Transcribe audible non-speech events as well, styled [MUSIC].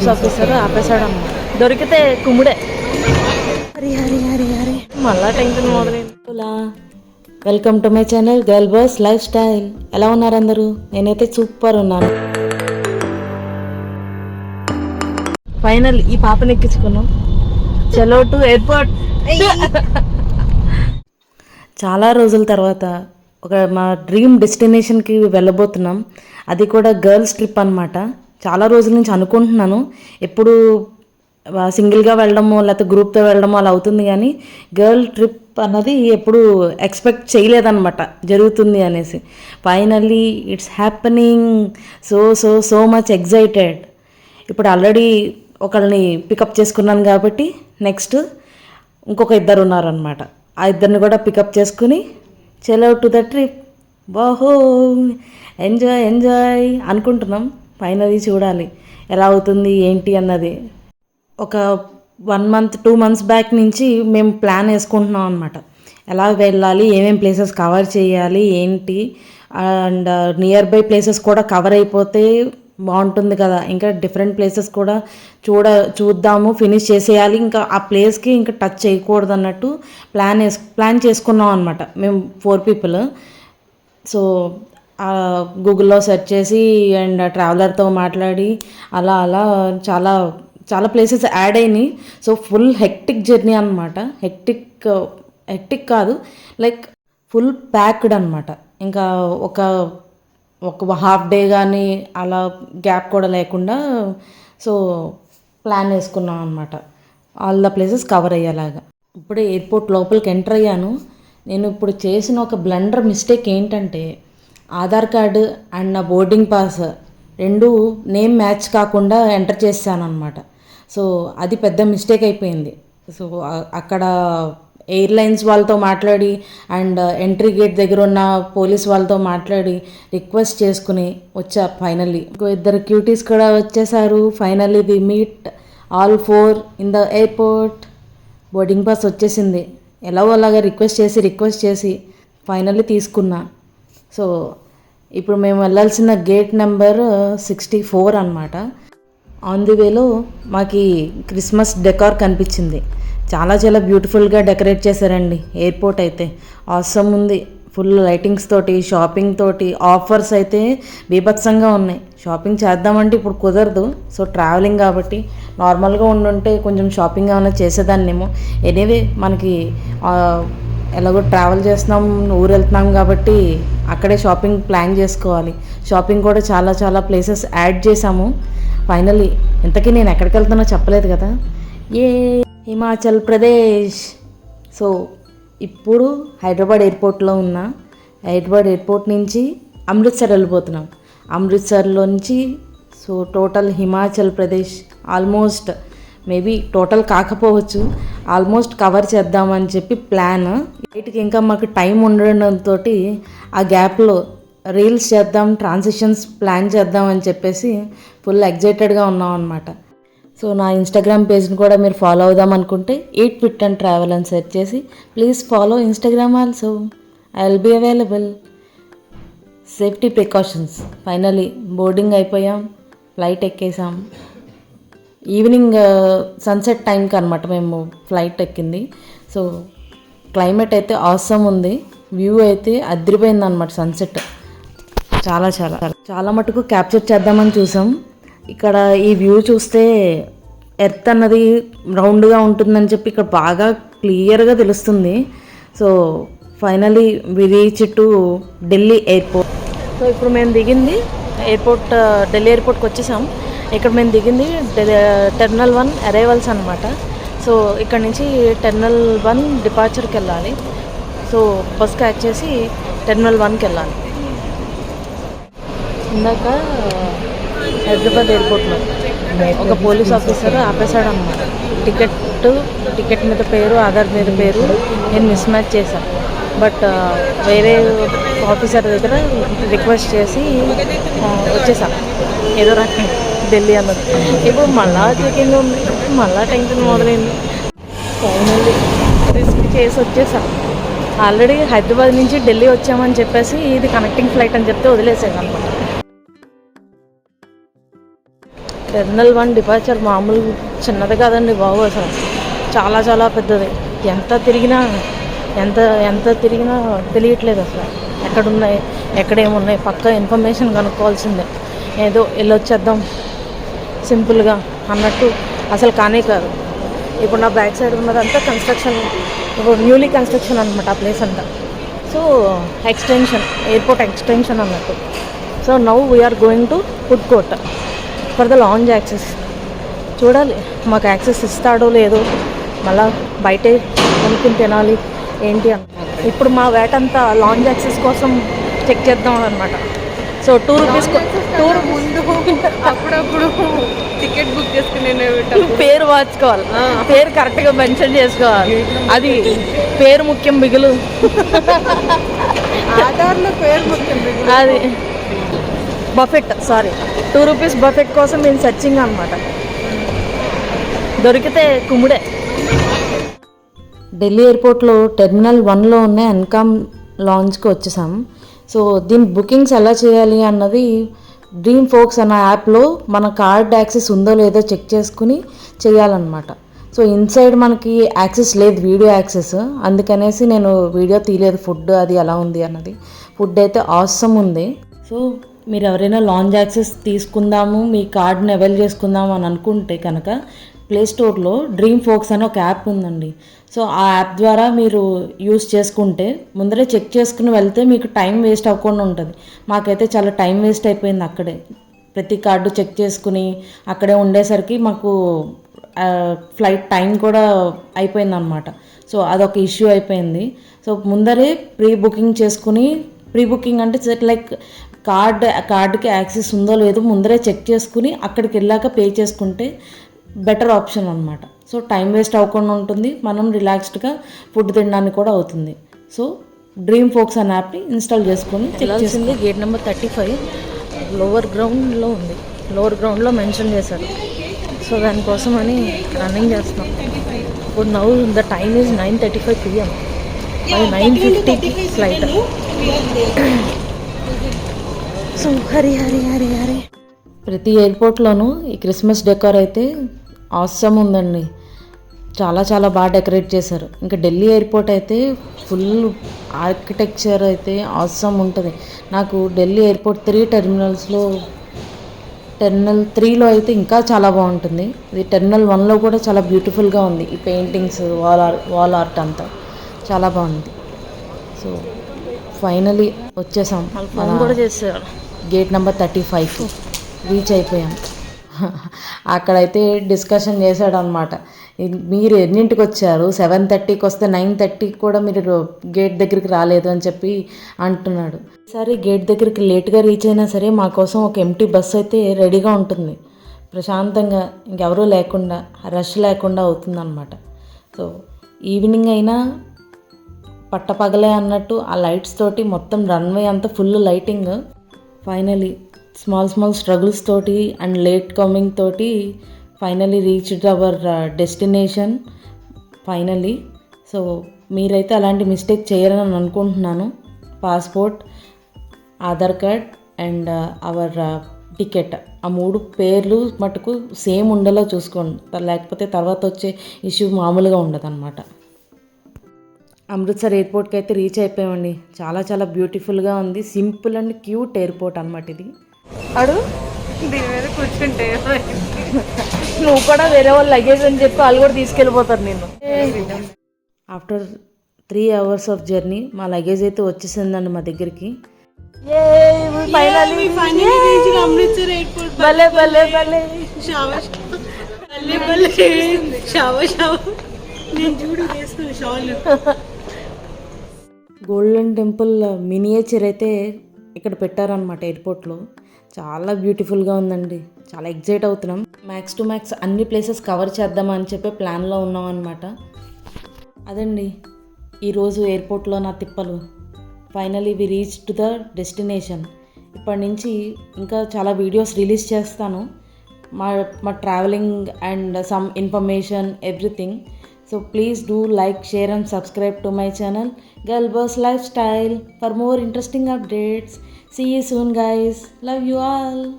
Police officer ఆపేశాడు అమ్మ దొరికితే కుమ్ముడే. హరి హరి హరి హరి. మళ్ళా టెన్షన్ మొదలైంది. Welcome to my channel girl boss lifestyle. ఎలా ఉన్నారు అందరూ? నేనైతే సూపర్ ఉన్నాను. ఫైనల్ ఈ పాపని ఎక్కించుకున్నాం. చలో టు ఎయిర్పోర్ట్. చాలా రోజుల తర్వాత ఒక మా డ్రీమ్ డెస్టినేషన్కి వెళ్ళబోతున్నాం. అది కూడా గర్ల్స్ ట్రిప్ అన్నమాట. చాలా రోజుల నుంచి అనుకుంటున్నాను. ఎప్పుడు సింగిల్గా వెళ్ళడమో లేకపోతే గ్రూప్తో వెళ్ళడమో అలా అవుతుంది కానీ గర్ల్ ట్రిప్ అన్నది ఎప్పుడు ఎక్స్పెక్ట్ చేయలేదన్నమాట. జరుగుతుంది అనేసి. Finally it's happening so so so much excited ఇప్పుడు ఆల్రెడీ ఒకళ్ళని పికప్ చేసుకున్నాను కాబట్టి నెక్స్ట్ ఇంకొక ఇద్దరు ఉన్నారనమాట ఆ ఇద్దరిని కూడా పికప్ చేసుకుని చెలో టు ద ట్రిప్ బాహో ఎంజాయ్ ఎంజాయ్ అనుకుంటున్నాం. ఫైనలీ చూడాలి. ఎలా అవుతుంది ఏంటి అన్నది. ఒక one month two months back నుంచి మేము ప్లాన్ వేసుకుంటున్నాం అనమాట ఎలా వెళ్ళాలి ఏమేం ప్లేసెస్ కవర్ చేయాలి ఏంటి అండ్ నియర్ బై ప్లేసెస్ కూడా కవర్ అయిపోతే బాగుంటుంది కదా. ఇంకా డిఫరెంట్ ప్లేసెస్ కూడా చూడ చూద్దాము ఫినిష్ చేసేయాలి. ఇంకా ఆ ప్లేస్కి ఇంకా టచ్ చేయకూడదు అన్నట్టు ప్లాన్ వేసు ప్లాన్ చేసుకున్నాం అనమాట మేము ఫోర్ పీపుల్. సో గూగుల్లో సెర్చ్ చేసి అండ్ ట్రావెలర్తో మాట్లాడి అలా అలా చాలా చాలా ప్లేసెస్ యాడ్ అయినాయి. సో ఫుల్ హెక్టిక్ జర్నీ అనమాట హెక్టిక్ హెక్టిక్ కాదు. లైక్ ఫుల్ ప్యాక్డ్ అనమాట ఇంకా ఒక ఒక హాఫ్ డే కానీ అలా గ్యాప్ కూడా లేకుండా సో ప్లాన్ వేసుకున్నాం అనమాట ఆల్ ద ప్లేసెస్ కవర్ అయ్యేలాగా. ఇప్పుడే ఎయిర్పోర్ట్ లోపలికి ఎంటర్ అయ్యాను. నేను ఇప్పుడు చేసిన ఒక బ్లండర్ మిస్టేక్ ఏంటంటే ఆధార్ కార్డు అండ్ నా బోర్డింగ్ పాస్ రెండు నేమ్ మ్యాచ్ కాకుండా ఎంటర్ చేశాను అనమాట సో అది పెద్ద మిస్టేక్ అయిపోయింది. సో అక్కడ ఎయిర్లైన్స్ వాళ్ళతో మాట్లాడి అండ్ ఎంట్రీ గేట్ దగ్గర ఉన్న పోలీస్ వాళ్ళతో మాట్లాడి రిక్వెస్ట్ చేసుకుని వచ్చా ఫైనల్లీ. ఇంకో ఇద్దరు క్యూటీస్ కూడా వచ్చేసారు. Finally the meet all four in the airport. Boarding pass వచ్చేసింది. ఎలాగో అలాగా రిక్వెస్ట్ చేసి రిక్వెస్ట్ చేసి ఫైనల్లీ తీసుకున్నా. సో ఇప్పుడు మేము వెళ్ళాల్సిన గేట్ నెంబర్ సిక్స్టీ ఫోర్ అనమాట ఆన్ ది వేలో మాకు క్రిస్మస్ డెకార్ కనిపించింది. చాలా చాలా బ్యూటిఫుల్గా డెకరేట్ చేశారండి ఎయిర్పోర్ట్ అయితే. అవసరం ఉంది. ఫుల్ లైటింగ్స్ తోటి షాపింగ్ తోటి ఆఫర్స్ అయితే బీభత్సంగా ఉన్నాయి. షాపింగ్ చేద్దామంటే ఇప్పుడు కుదరదు. సో ట్రావెలింగ్ కాబట్టి నార్మల్గా ఉండుంటే కొంచెం షాపింగ్ ఏమైనా చేసేదాన్నేమో. ఎనీవే మనకి ఎలాగో ట్రావెల్ చేస్తున్నాం ఊరు వెళ్తున్నాం కాబట్టి అక్కడే షాపింగ్ ప్లాన్ చేసుకోవాలి. షాపింగ్ కూడా చాలా చాలా ప్లేసెస్ యాడ్ చేసాము ఫైనలీ ఇంతకీ నేను ఎక్కడికి వెళ్తానో చెప్పలేదు కదా? ఏ హిమాచల్ ప్రదేశ్. సో ఇప్పుడు హైదరాబాద్ ఎయిర్పోర్ట్లో ఉన్న హైదరాబాద్ ఎయిర్పోర్ట్ నుంచి అమృత్సర్ వెళ్ళిపోతున్నాం. అమృత్సర్లో నుంచి so total Himachal Pradesh almost maybe total కాకపోవచ్చు. ఆల్మోస్ట్ కవర్ చేద్దామని చెప్పి ప్లాన్. వీటికి ఇంకా మాకు టైం ఉండడంతో ఆ గ్యాప్లో రీల్స్ చేద్దాం ట్రాన్సిషన్స్ ప్లాన్ చేద్దాం అని చెప్పేసి ఫుల్ ఎగ్జైటెడ్గా ఉన్నాం అనమాట సో నా ఇన్స్టాగ్రామ్ పేజ్ని కూడా మీరు ఫాలో అవుదాం అనుకుంటే ఎయిట్ ఫిట్ అండ్ ట్రావెల్ అని సెర్చ్ చేసి please follow Instagram also I will be available safety precautions finally boarding అయిపోయాం. ఫ్లైట్ ఎక్కేసాం. ఈవినింగ్ సన్సెట్ టైంకి అనమాట మేము ఫ్లైట్ ఎక్కింది. సో క్లైమేట్ అయితే ఆసమ్ ఉంది. వ్యూ అయితే అదిరిపోయింది అనమాట సన్సెట్ చాలా చాలా చాలా మటుకు క్యాప్చర్ చేద్దామని చూసాం. ఇక్కడ ఈ వ్యూ చూస్తే ఎర్త్ అన్నది రౌండ్గా ఉంటుందని చెప్పి ఇక్కడ బాగా క్లియర్గా తెలుస్తుంది. So finally we reach to Delhi airport so ఇప్పుడు మేము దిగింది ఎయిర్పోర్ట్ ఢిల్లీ ఎయిర్పోర్ట్కి వచ్చేసాం. ఇక్కడ మేము దిగింది టెర్నల్ టెర్మినల్ వన్ అరైవల్స్ అనమాట సో ఇక్కడ నుంచి టెర్మినల్ వన్ డిపార్చర్కి వెళ్ళాలి. సో బస్ క్యాచ్ చేసి టెర్మినల్ వన్కి వెళ్ళాలి. ఇందాక హైదరాబాద్ ఎయిర్పోర్ట్లో ఒక పోలీస్ ఆఫీసర్ ఆపేశాడు అనమాట టికెట్ టికెట్ మీద పేరు ఆధార్ మీద పేరు నేను మిస్ మ్యాచ్ చేశాను బట్ వేరే ఆఫీసర్ దగ్గర రిక్వెస్ట్ చేసి వచ్చేసాను ఏదో రకంగా. ఢిల్లీ అన్నది ఇప్పుడు మళ్ళా చెకింగ్ ఉంది. మళ్ళా టెన్షన్ మొదలైంది. ఫైనల్లీ రిస్క్ చేసి వచ్చేసాం. ఆల్రెడీ హైదరాబాద్ నుంచి ఢిల్లీ వచ్చామని చెప్పేసి ఇది కనెక్టింగ్ ఫ్లైట్ అని చెప్తే వదిలేసాను అనమాట టెర్మినల్ వన్ డిపార్చర్ మామూలు చిన్నది కాదండి బాబు అసలు. చాలా చాలా పెద్దది. ఎంత తిరిగినా ఎంత ఎంత తిరిగినా తెలియట్లేదు అసలు. ఎక్కడున్నాయి ఎక్కడేమున్నాయి? పక్క ఇన్ఫర్మేషన్ కనుక్కోవాల్సిందే. ఏదో వెళ్ళొచ్చేద్దాం. సింపుల్గా అన్నట్టు అసలు కానే కాదు. ఇప్పుడు నా బ్యాక్ సైడ్ ఉన్నదంతా కన్స్ట్రక్షన్ ఇప్పుడు న్యూలీ కన్స్ట్రక్షన్ అనమాట ఆ ప్లేస్ అంతా. సో ఎక్స్టెన్షన్ ఎయిర్పోర్ట్ ఎక్స్టెన్షన్ అన్నట్టు. So now we are going to food court for the lounge access. చూడాలి మాకు యాక్సెస్ ఇస్తాడో లేదో మళ్ళా బయటే కొనుక్కుని తినాలి ఏంటి అని ఇప్పుడు మా వేట అంతా లాంజ్ యాక్సెస్ కోసం చెక్ చేద్దాం అనమాట సో టూ రూపీస్ టూ ముందు అప్పుడప్పుడు టికెట్ బుక్ చేసుకునే పేరు మార్చుకోవాలి పేరు కరెక్ట్గా మెన్షన్ చేసుకోవాలి. అది పేరు ముఖ్యం మిగులు. ఆధార్లో పేరు ముఖ్యం అది. Buffet sorry two rupees buffet కోసం నేను సర్చింగ్ అనమాట దొరికితే కుమ్ముడే. ఢిల్లీ ఎయిర్పోర్ట్లో టెర్మినల్ వన్లో ఉన్న ఎన్కామ్ లాంచ్కి వచ్చేసాం. సో దీని బుకింగ్స్ ఎలా చేయాలి అన్నది డ్రీమ్ ఫోక్స్ అన్న యాప్లో మన కార్డ్ యాక్సెస్ ఉందో లేదో చెక్ చేసుకుని చేయాలన్నమాట. సో ఇన్సైడ్ మనకి యాక్సెస్ లేదు వీడియో యాక్సెస్ అందుకనేసి నేను వీడియో తీయలేదు ఫుడ్ అది ఎలా ఉంది అన్నది. ఫుడ్ అయితే ఆసమ్ ఉంది. సో మీరు ఎవరైనా లాంజ్ యాక్సెస్ తీసుకుందాము మీ కార్డ్ని అవైల్ చేసుకుందాము అని అనుకుంటే కనుక ప్లే స్టోర్లో డ్రీమ్ ఫోక్స్ అని ఒక యాప్ ఉందండి. సో ఆ యాప్ ద్వారా మీరు యూస్ చేసుకుంటే ముందరే చెక్ చేసుకుని వెళ్తే మీకు టైం వేస్ట్ అవ్వకుండా ఉంటుంది. మాకైతే చాలా టైం వేస్ట్ అయిపోయింది అక్కడే. ప్రతి కార్డు చెక్ చేసుకుని అక్కడే ఉండేసరికి మాకు ఫ్లైట్ టైం కూడా అయిపోయిందనమాట సో అదొక ఇష్యూ అయిపోయింది. సో ముందరే ప్రీ బుకింగ్ చేసుకుని ప్రీ బుకింగ్ అంటే లైక్ కార్డ్ కార్డుకి యాక్సెస్ ఉందో లేదో ముందరే చెక్ చేసుకుని అక్కడికి వెళ్ళాక పే చేసుకుంటే బెటర్ ఆప్షన్ అనమాట సో టైం వేస్ట్ అవ్వకుండా ఉంటుంది. మనం రిలాక్స్డ్గా ఫుడ్ తినడానికి కూడా అవుతుంది. సో డ్రీమ్ ఫోక్స్ అనే యాప్ని ఇన్స్టాల్ చేసుకొని వెళ్ళాల్సింది gate number thirty five lower గ్రౌండ్లో ఉంది. లోవర్ గ్రౌండ్లో మెన్షన్ చేశారు. సో దానికోసం అని రన్నింగ్ చేస్తున్నాం. ఇప్పుడు now the time is nine thirty five PM. అది నైన్ ఫిఫ్టీకి flight. So hurry hurry hurry hurry. ప్రతి ఎయిర్పోర్ట్లోనూ ఈ క్రిస్మస్ డెకార్ అయితే ఆసమ్ ఉందండి చాలా చాలా బాగా డెకరేట్ చేశారు. ఇంకా ఢిల్లీ ఎయిర్పోర్ట్ అయితే ఫుల్ ఆర్కిటెక్చర్ అయితే ఆసమ్ ఉంటుంది. నాకు ఢిల్లీ ఎయిర్పోర్ట్ త్రీ టెర్మినల్స్లో టెర్మినల్ త్రీలో అయితే ఇంకా చాలా బాగుంటుంది. ఇది టెర్మినల్ వన్లో కూడా చాలా బ్యూటిఫుల్గా ఉంది. ఈ paintings wall art wall art అంతా చాలా బాగుంది. సో ఫైనలీ వచ్చేసాం. కూడా చేశారు. Gate number thirty five reach అయిపోయాం. అక్కడైతే డిస్కషన్ చేశాడు అనమాట మీరు ఎన్నింటికి వచ్చారు? సెవెన్ థర్టీకి వస్తే నైన్ థర్టీకి కూడా మీరు గేట్ దగ్గరికి రాలేదు అని చెప్పి అంటున్నాడు. సరే గేట్ దగ్గరికి లేట్గా రీచ్ అయినా సరే మా కోసం ఒక ఎంటీ బస్సు అయితే రెడీగా ఉంటుంది. ప్రశాంతంగా ఇంకెవరూ లేకుండా రష్ లేకుండా అవుతుందన్నమాట. సో ఈవినింగ్ అయినా పట్టపగలే అన్నట్టు ఆ లైట్స్ తోటి మొత్తం రన్వే అంతా full lighting. Finally small small struggles తోటి అండ్ లేట్ కమింగ్ తోటి finally reached our destination finally so మీరైతే అలాంటి మిస్టేక్ చేయరని అనుకుంటున్నాను. Passport Aadhaar card and our ticket ఆ మూడు పేర్లు మటుకు సేమ్ ఉండేలా చూసుకోండి. లేకపోతే తర్వాత వచ్చే ఇష్యూ మామూలుగా ఉండదన్నమాట. అమృత్సర్ ఎయిర్పోర్ట్కి అయితే రీచ్ అయిపోయామండి. చాలా చాలా బ్యూటిఫుల్గా ఉంది. సింపుల్ అండ్ క్యూట్ ఎయిర్పోర్ట్ అనమాట ఇది. అడు? దీని మీద కూర్చుంటే [LAUGHS] నువ్వు కూడా వేరే వాళ్ళ లగేజ్ అని చెప్పి వాళ్ళు కూడా తీసుకెళ్ళిపోతారు నేను after three hours of journey మా లగేజ్ అయితే వచ్చేసిందండి మా దగ్గరికి. అమృత్సర్ ఎయిర్పోర్ట్ భలే భలే భలే. షావ భలే భలే. షావ షావ. నేను చూడు వేసుకుని షాల్. గోల్డెన్ టెంపుల్ మినియేచర్ అయితే ఇక్కడ పెట్టారనమాట ఎయిర్పోర్ట్లో చాలా బ్యూటిఫుల్గా ఉందండి. చాలా ఎగ్జైట్ అవుతున్నాం. మ్యాక్స్ టు మ్యాక్స్ అన్ని ప్లేసెస్ కవర్ చేద్దామని చెప్పి ప్లాన్లో ఉన్నాం అనమాట అదండి ఈరోజు ఎయిర్పోర్ట్లో నా తిప్పలు. Finally we reach to the destination ఇప్పటి నుంచి ఇంకా చాలా వీడియోస్ రిలీజ్ చేస్తాను. మా మా travelling and some information everything So please do like, share and subscribe to my channel Girlboss Lifestyle for more interesting updates. See you soon guys. Love you all.